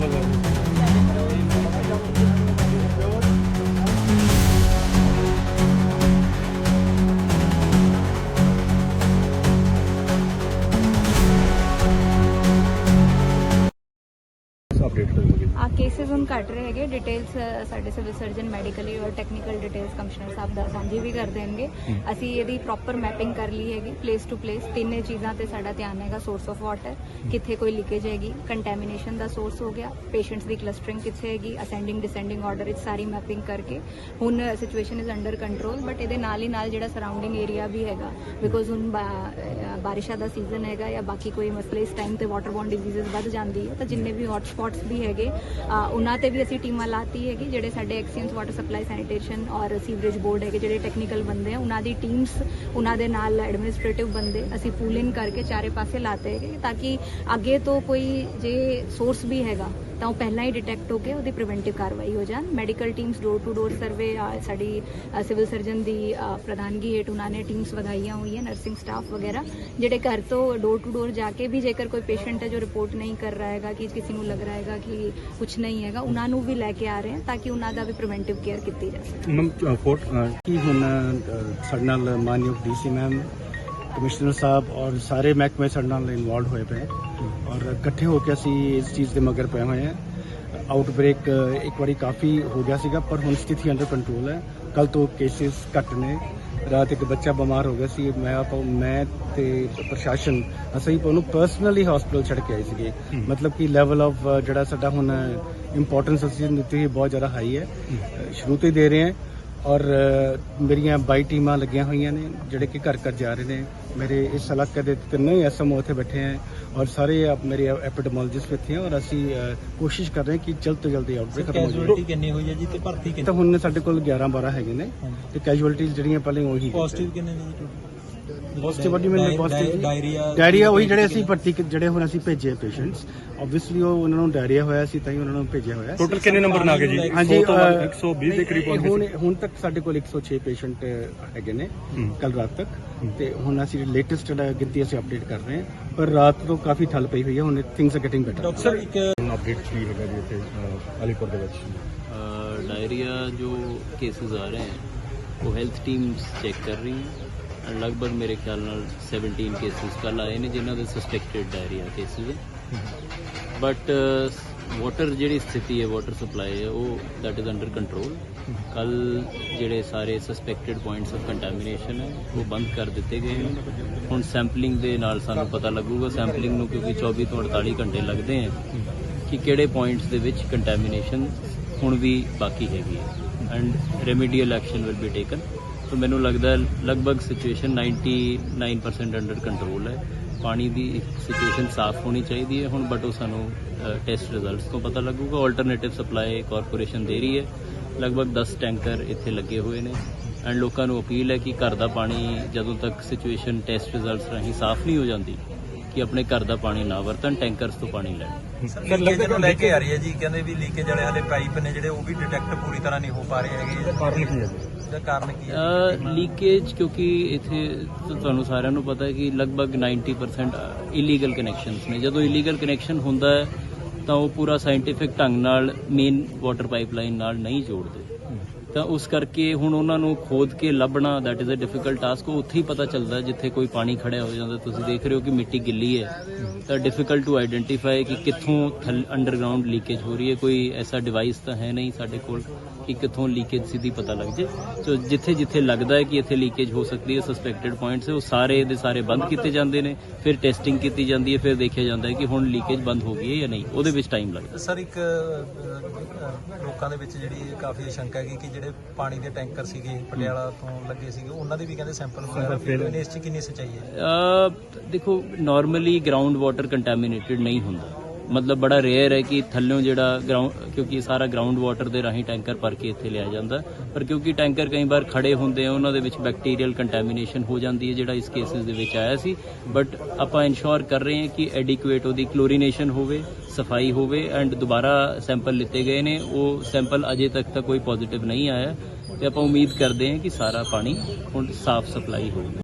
ਤੇਲ ਵਾਲਾ ਆ ਕੇਸਿਸ ਹੁਣ ਘਟ ਰਹੇ ਹੈਗੇ। ਡਿਟੇਲਸ ਸਾਡੇ ਸਿਵਲ ਸਰਜਨ ਮੈਡੀਕਲੀ ਔਰ ਟੈਕਨੀਕਲ ਡਿਟੇਲਸ ਕਮਿਸ਼ਨਰ ਸਾਹਿਬ ਦਾ ਸਾਂਝੀ ਵੀ ਕਰ ਦੇਣਗੇ। ਅਸੀਂ ਇਹਦੀ ਪ੍ਰੋਪਰ ਮੈਪਿੰਗ ਕਰ ਲਈ ਹੈਗੀ ਪਲੇਸ ਟੂ ਪਲੇਸ ਤਿੰਨੇ ਚੀਜ਼ਾਂ ਤੇ ਸਾਡਾ ਧਿਆਨ ਹੈਗਾ ਸੋਰਸ ਆਫ ਵਾਟਰ ਕਿੱਥੇ ਕੋਈ ਲੀਕੇਜ ਹੈਗੀ ਕੰਟੈਮੀਨੇਸ਼ਨ ਦਾ ਸੋਰਸ ਹੋ ਗਿਆ ਪੇਸ਼ੈਂਟਸ ਦੀ ਕਲਸਟਰਿੰਗ ਕਿੱਥੇ ਹੈਗੀ ਅਸੈਂਡਿੰਗ ਡਿਸੈਂਡਿੰਗ ਆਰਡਰ ਵਿੱਚ ਸਾਰੀ ਮੈਪਿੰਗ ਕਰਕੇ। ਹੁਣ situation is under control but ਇਹਦੇ ਨਾਲ ਹੀ ਨਾਲ ਜਿਹੜਾ ਸਰਾਊਂਡਿੰਗ ਏਰੀਆ ਵੀ ਹੈਗਾ ਬਿਕੋਜ਼ ਹੁਣ ਬਾਰਿਸ਼ਾਂ ਦਾ ਸੀਜ਼ਨ ਹੈਗਾ ਜਾਂ ਬਾਕੀ ਕੋਈ ਮਸਲੇ ਇਸ ਟਾਈਮ ਤੇ ਵਾਟਰਬੋਰਨ ਡਿਜ਼ੀਜ਼ਸ ਵੱਧ ਜਾਂਦੀ ਹੈ ਤਾਂ ਜਿੰਨੇ ਵੀ ਹੌਟ ਸਪੌਟਸ ਵੀ ਹੈਗੇ ਉਹਨਾਂ ਤੇ ਵੀ ਅਸੀਂ ਟੀਮਾਂ ਲਾਤੀ ਹੈਗੀ, ਜਿਹੜੇ ਸਾਡੇ ਐਕਸੀਅੰਸ ਵਾਟਰ ਸਪਲਾਈ ਸੈਨੀਟੇਸ਼ਨ ਔਰ ਸੀਵਰੇਜ ਬੋਰਡ ਹੈਗੇ, ਜਿਹੜੇ ਟੈਕਨੀਕਲ ਬੰਦੇ ਆ, ਉਹਨਾਂ ਦੀ ਟੀਮਸ ਉਹਨਾਂ ਦੇ ਨਾਲ ਐਡਮਿਨਿਸਟ੍ਰੇਟਿਵ ਬੰਦੇ ਅਸੀਂ ਪੂਲ ਇਨ ਕਰਕੇ ਚਾਰੇ ਪਾਸੇ ਲਾਤੇ ਹੈਗੇ, ਤਾਂ ਕਿ ਅੱਗੇ ਤੋਂ ਕੋਈ ਜੇ ਸੋਰਸ ਵੀ ਹੈਗਾ ਤਾਂ ਉਹ ਪਹਿਲਾਂ ਹੀ ਡਿਟੈਕਟ ਹੋ ਕੇ ਉਹਦੀ ਪ੍ਰੀਵੈਂਟਿਵ ਕਾਰਵਾਈ ਹੋ ਜਾਣ। Medical teams door to door survey ਸਾਡੀ ਸਿਵਲ ਸਰਜਨ ਦੀ ਪ੍ਰਧਾਨਗੀ ਹੇਠ ਉਹਨਾਂ ਨੇ ਟੀਮਸ ਵਧਾਈਆਂ ਹੋਈਆਂ ਨਰਸਿੰਗ ਸਟਾਫ ਵਗੈਰਾ, ਜਿਹੜੇ ਘਰ ਤੋਂ ਡੋਰ ਟੂ ਡੋਰ ਜਾ ਕੇ ਵੀ ਜੇਕਰ ਕੋਈ ਪੇਸ਼ੈਂਟ ਹੈ ਜੋ ਰਿਪੋਰਟ ਨਹੀਂ ਕਰ ਰਿਹਾ ਹੈਗਾ, ਕਿ ਕਿਸੇ ਨੂੰ ਲੱਗ ਰਿਹਾ ਹੈਗਾ ਕਿ ਕੁਝ ਨਹੀਂ ਹੈਗਾ, ਉਹਨਾਂ ਨੂੰ ਵੀ ਲੈ ਕੇ ਆ ਰਹੇ ਹਾਂ ਤਾਂ ਕਿ ਉਹਨਾਂ ਦਾ ਵੀ ਪ੍ਰੀਵੈਂਟਿਵ ਕੇਅਰ ਕੀਤੀ ਜਾ ਸਕੇ। ਮੈਮ ਫੋਰਟ ਕੀ ਹੁਣ ਸਾਡੇ ਨਾਲ ਮਾਨਯੋਗ ਡੀਸੀ ਮੈਮ ਕਮਿਸ਼ਨਰ ਸਾਹਿਬ ਔਰ ਸਾਰੇ ਮਹਿਕਮੇ ਸਾਡੇ ਨਾਲ ਇਨਵੋਲਡ ਹੋਏ ਪਏ। ਔਰ ਇਕੱਠੇ ਹੋ ਕੇ ਅਸੀਂ ਇਸ ਚੀਜ਼ ਦੇ ਮਗਰ ਪਏ ਹੋਏ ਹਾਂ। ਆਊਟਬ੍ਰੇਕ ਇੱਕ ਵਾਰੀ ਕਾਫੀ ਹੋ ਗਿਆ ਸੀਗਾ ਪਰ ਹੁਣ ਸਥਿਤੀ ਅੰਡਰ ਕੰਟਰੋਲ ਹੈ। ਕੱਲ ਤੋਂ ਕੇਸਿਸ ਘੱਟ ਨੇ। ਰਾਤ ਇੱਕ ਬੱਚਾ ਬਿਮਾਰ ਹੋ ਗਿਆ ਸੀ। ਮੈਂ ਆਪਾਂ ਮੈਂ ਤੇ ਪ੍ਰਸ਼ਾਸਨ ਅਸੀਂ ਉਹਨੂੰ ਪਰਸਨਲੀ ਹਸਪੀਟਲ ਛੱਡ ਕੇ ਆਏ ਸੀਗੇ। ਮਤਲਬ ਕਿ ਲੈਵਲ ਆਫ ਜਿਹੜਾ ਸਾਡਾ ਹੁਣ ਇੰਪੋਰਟੈਂਸ ਅਸੀਂ ਦਿੱਤੀ ਬਹੁਤ ਜ਼ਿਆਦਾ ਹਾਈ ਹੈ। ਸ਼ੁਰੂ ਤੋਂ ਹੀ ਦੇ ਰਹੇ ਹਾਂ। ਔਰ ਮੇਰੀਆਂ 22 ਟੀਮਾਂ ਲੱਗੀਆਂ ਹੋਈਆਂ ਨੇ ਜਿਹੜੇ ਕਿ ਘਰ ਘਰ ਜਾ ਰਹੇ ਨੇ। ਮੇਰੇ ਇਸ ਇਲਾਕੇ ਦੇ ਤਿੰਨੇ ਐਸਐਮਓ ਉੱਥੇ ਬੈਠੇ ਹੈ ਔਰ ਸਾਰੇ ਆਪ ਮੇਰੇ ਐਪੀਡੈਮੋਲੋਜਿਸਟ ਇੱਥੇ ਹੈ ਔਰ ਅਸੀਂ ਕੋਸ਼ਿਸ਼ ਕਰ ਰਹੇ ਹਾਂ ਕਿ ਜਲਦ ਤੋਂ ਜਲਦੀ ਆਊਟਬ੍ਰੇਕ ਖਤਮ ਹੋ ਜਾਵੇ ਕੈਜੂਅਲਟੀ ਕਿੰਨੀ ਹੋਈ ਹੈ ਜੀ ਤੇ ਭਰਤੀ ਤਾਂ ਕਿੰਨੀ ਹੁਣ ਸਾਡੇ ਕੋਲ 11 12 ਹੈਗੇ ਨੇ ਤੇ ਕੈਜੂਅਲਟੀਜ਼ ਜਿਹੜੀਆਂ ਪਹਿਲੇ ਉਹੀ ਪੋਜ਼ਿਟਿਵ ਕਿੰਨੇ ਨੇ ਪੋਜ਼ਿਟਿਵ ਵਾਲੀ ਮੈਨੂੰ ਪੋਜ਼ਿਟਿਵ ਡਾਇਰੀਆ ਡਾਇਰੀਆ ਉਹੀ ਜਿਹੜੇ ਅਸੀਂ ਭਰਤੀ ਕ- ਜਿਹੜੇ ਹੁਣ ਅਸੀਂ ਭੇਜੇ ਪੇਸ਼ੈਂਟਸ ਆਬਵੀਅਸਲੀ ਉਹ ਉਹਨਾਂ ਨੂੰ ਡਾਇਰੀਆ ਹੋਇਆ ਸੀ ਤਾਂ ਹੀ ਉਹਨਾਂ ਨੂੰ ਭੇਜਿਆ ਹੋਇਆ ਟੋਟਲ ਕਿੰਨੇ ਨੰਬਰ ਨਾ ਗਏ ਜੀ ਹਾਂਜੀ 100 ਤੋਂ ਵੱਧ, ਅ, 120 ਦੇ ਕਰੀਬ ਨਹੀਂ, ਹੋਣਗੇ ਹੁਣ ਹੁਣ ਤੱਕ ਸਾਡੇ ਕੋਲ 106 ਪੇਸ਼ੈਂਟ ਹੈਗੇ ਨੇ ਹੂੰ। ਕੱਲ ਰਾਤ ਤੱਕ ਤੇ ਹੁਣ ਅਸੀਂ ਲੇਟੈਸਟ ਜਿਹੜਾ ਗਿਣਤੀ ਅਸੀਂ ਅਪਡੇਟ ਕਰ ਰਹੇ ਹਾਂ ਪਰ ਰਾਤ ਤੋਂ ਕਾਫੀ ਠੱਲ ਪਈ ਹੋਈ ਹੈ ਹੁਣ things are getting better doctor ਸਾਹਿਬ ਇੱਕ ਅਪਡੇਟ ਕੀ ਹੈਗਾ ਜੀ ਇੱਥੇ ਅ, ਅਲੀਪੁਰ ਦੇ ਵਿੱਚ डायरिया जो केसेस आ रहे हैं वो हेल्थ टीम्स ਚੈੱਕ ਕਰ ਰਹੀ ਹੈ ਐਂਡ ਲਗਭਗ ਮੇਰੇ ਖਿਆਲ ਨਾਲ 17 ਕੇਸਿਸ ਕੱਲ ਆਏ ਨੇ ਜਿਨ੍ਹਾਂ ਦੇ suspected diarrhoea cases but water ਜਿਹੜੀ ਸਥਿਤੀ ਹੈ ਵਾਟਰ ਸਪਲਾਈ ਹੈ, ਉਹ ਦੈਟ ਇਜ਼ ਅੰਡਰ ਕੰਟਰੋਲ ਕੱਲ ਜਿਹੜੇ ਸਾਰੇ ਸਸਪੈਕਟਡ ਪੁਆਇੰਟਸ ਆਫ ਕੰਟਾਮੀਨੇਸ਼ਨ ਹੈ, ਉਹ ਬੰਦ ਕਰ ਦਿੱਤੇ ਗਏ ਨੇ। ਹੁਣ ਸੈਂਪਲਿੰਗ ਦੇ ਨਾਲ ਸਾਨੂੰ ਪਤਾ ਲੱਗੂਗਾ ਸੈਂਪਲਿੰਗ ਨੂੰ, ਕਿਉਂਕਿ 24 ਤੋਂ 48 ਘੰਟੇ ਲੱਗਦੇ ਆ ਕਿ ਕਿਹੜੇ ਪੁਆਇੰਟਸ ਦੇ ਵਿੱਚ ਕੰਟਾਮੀਨੇਸ਼ਨ ਹੁਣ ਵੀ ਬਾਕੀ ਹੈਗੀ ਹੈ। And remedial action will be taken so ਮੈਨੂੰ ਲੱਗਦਾ ਹੈ ਲਗਭਗ ਸਿਚੁਏਸ਼ਨ 99% ਅੰਡਰ ਕੰਟਰੋਲ ਹੈ। ਪਾਣੀ ਦੀ ਸਿਚੁਏਸ਼ਨ ਸਾਫ਼ ਹੋਣੀ ਚਾਹੀਦੀ ਹੈ। ਹੁਣ ਬਟ ਉਹ ਸਾਨੂੰ ਟੈਸਟ ਰਿਜ਼ਲਟਸ ਤੋਂ ਪਤਾ ਲੱਗੂਗਾ। ਆਲਟਰਨੇਟਿਵ ਸਪਲਾਈ ਕਾਰਪੋਰੇਸ਼ਨ ਦੇ ਰਹੀ ਹੈ। ਲਗਭਗ 10 ਟੈਂਕਰ ਇੱਥੇ ਲੱਗੇ ਹੋਏ ਨੇ। ਐਂਡ ਲੋਕਾਂ ਨੂੰ ਅਪੀਲ ਹੈ ਕਿ ਘਰ ਦਾ ਪਾਣੀ ਜਦੋਂ ਤੱਕ ਸਿਚੁਏਸ਼ਨ ਟੈਸਟ ਰਿਜ਼ਲਟਸ ਰਾਹੀਂ ਸਾਫ਼ ਨਹੀਂ ਹੋ ਜਾਂਦੀ ਕਿ ਆਪਣੇ ਘਰ ਦਾ ਪਾਣੀ ਨਾ ਵਰਤਣ ਟੈਂਕਰਸ ਤੋਂ ਪਾਣੀ ਲੈਣ। ਸਰ ਲੀਕੇਜ ਨੂੰ ਲੈ ਕੇ ਆ ਰਹੀ ਹੈ ਜੀ। ਕਹਿੰਦੇ ਵੀ ਲੀਕੇਜ ਵਾਲੇ ਹਾਲੇ ਪਾਈਪ ਨੇ ਜਿਹੜੇ ਉਹ ਵੀ ਡਿਟੈਕਟ ਪੂਰੀ ਤਰ੍ਹਾਂ ਨਹੀਂ ਹੋ ਪਾ ਰਹੇ ਹੈਗੇ। ਕਾਰਨ ਕੀ ਹੈ ਜੀ ਕਾਰਨ ਕੀ ਹੈ? ਲੀਕੇਜ ਕਿਉਂਕਿ ਇੱਥੇ ਤੁਹਾਨੂੰ ਸਾਰਿਆਂ ਨੂੰ ਪਤਾ ਹੈ ਕਿ ਲਗਭਗ 90% ਇਲੀਗਲ ਕਨੈਕਸ਼ਨਸ ਨੇ। ਜਦੋਂ ਇਲੀਗਲ ਕਨੈਕਸ਼ਨ ਹੁੰਦਾ ਹੈ, ਤਾਂ ਉਹ ਪੂਰਾ ਸਾਇੰਟੀਫਿਕ ਢੰਗ ਨਾਲ ਮੇਨ ਵਾਟਰ ਪਾਈਪਲਾਈਨ ਨਾਲ ਨਹੀਂ ਜੋੜਦੇ। ਤਾਂ ਉਸ ਕਰਕੇ ਹੁਣ ਉਹਨਾਂ ਨੂੰ ਖੋਦ ਕੇ ਲੱਭਣਾ that is a difficult task ਉਹ ਉੱਥੇ ਹੀ ਪਤਾ ਚੱਲਦਾ ਜਿੱਥੇ ਕੋਈ ਪਾਣੀ ਖੜਿਆ ਹੋ ਜਾਂਦਾ। ਤੁਸੀਂ ਦੇਖ ਰਹੇ ਹੋ ਕਿ ਮਿੱਟੀ ਗਿੱਲੀ ਹੈ। ਤਾਂ ਡਿਫਿਕਲਟ ਟੂ ਆਈਡੈਂਟੀਫਾਈ ਕਿ ਕਿੱਥੋਂ ਥੱਲ ਅੰਡਰਗਰਾਉਂਡ ਲੀਕੇਜ ਹੋ ਰਹੀ ਹੈ। ਕੋਈ ਐਸਾ ਡਿਵਾਈਸ ਤਾਂ ਹੈ ਨਹੀਂ ਸਾਡੇ ਕੋਲ ਕਿ ਕਿੱਥੋਂ ਲੀਕੇਜ ਸਿੱਧੀ ਪਤਾ ਲੱਗ ਜੇ ਸੋ ਜਿੱਥੇ ਜਿੱਥੇ ਲੱਗਦਾ ਹੈ ਕਿ ਇੱਥੇ ਲੀਕੇਜ ਹੋ ਸਕਦੀ ਹੈ ਸਸਪੈਕਟਡ ਪੁਆਇੰਟਸ ਉਹ ਸਾਰੇ ਦੇ ਸਾਰੇ ਬੰਦ ਕੀਤੇ ਜਾਂਦੇ ਨੇ। ਫਿਰ ਟੈਸਟਿੰਗ ਕੀਤੀ ਜਾਂਦੀ ਹੈ, ਫਿਰ ਦੇਖਿਆ ਜਾਂਦਾ ਹੈ ਕਿ ਹੁਣ ਲੀਕੇਜ ਬੰਦ ਹੋ ਗਈ ਹੈ ਜਾਂ ਨਹੀਂ। ਉਹਦੇ ਵਿੱਚ ਟਾਈਮ ਲੱਗਦਾ। ਸਰ, ਇੱਕ ਲੋਕਾਂ ਦੇ ਵਿੱਚ ਜਿਹੜੀ ਕਾਫੀ ਸ਼ੰਕਾ ਹੈਗੀ ਕਿ ਜਿਹੜੇ ਪਾਣੀ ਦੇ ਟੈਂਕਰ ਸੀਗੇ ਪਟਿਆਲਾ ਤੋਂ ਲੱਗੇ ਸੀਗੇ ਉਹਨਾਂ ਦੇ ਵੀ ਕਹਿੰਦੇ ਸੈਂਪਲ ਵਗੈਰਾ ਨੇ ਇਸ 'ਚ ਕਿੰਨੀ ਸੱਚਾਈ ਹੈ? ਦੇਖੋ ਨਾਰਮਲੀ ਗਰਾਊਂਡ ਵਾਟਰ ਕੰਟੈਮੀਨੇਟਡ ਨਹੀਂ ਹੁੰਦਾ। ਮਤਲਬ ਬੜਾ ਰੇਅਰ ਹੈ ਕਿ ਥੱਲਿਓਂ ਜਿਹੜਾ ਗਰਾਊਂਡ ਕਿਉਂਕਿ ਸਾਰਾ ਗਰਾਊਂਡ ਵਾਟਰ ਦੇ ਰਾਹੀਂ ਟੈਂਕਰ ਭਰ ਕੇ ਇੱਥੇ ਲਿਆ ਜਾਂਦਾ। ਪਰ ਕਿਉਂਕਿ ਟੈਂਕਰ ਕਈ ਵਾਰ ਖੜੇ ਹੁੰਦੇ ਆ, ਉਹਨਾਂ ਦੇ ਵਿੱਚ ਬੈਕਟੀਰੀਅਲ ਕੰਟੈਮੀਨੇਸ਼ਨ ਹੋ ਜਾਂਦੀ ਹੈ, ਜਿਹੜਾ ਇਸ ਕੇਸਿਸ ਦੇ ਵਿੱਚ ਆਇਆ ਸੀ। ਬਟ ਆਪਾਂ ਇਨਸ਼ੋਰ ਕਰ ਰਹੇ ਹਾਂ ਕਿ ਐਡਿਕੁਏਟ ਉਹਦੀ ਕਲੋਰੀਨੇਸ਼ਨ ਹੋਵੇ, ਸਫ਼ਾਈ ਹੋਵੇ ਐਂਡ ਦੁਬਾਰਾ ਸੈਂਪਲ ਲਿੱਤੇ ਗਏ ਨੇ। ਉਹ ਸੈਂਪਲ ਅਜੇ ਤੱਕ ਤਾਂ ਕੋਈ ਪੋਜ਼ਿਟਿਵ ਨਹੀਂ ਆਇਆ। ਤੇ ਆਪਾਂ ਉਮੀਦ ਕਰਦੇ ਹਾਂ ਕਿ ਸਾਰਾ ਪਾਣੀ ਹੁਣ ਸਾਫ਼ ਸਪਲਾਈ ਹੋਵੇ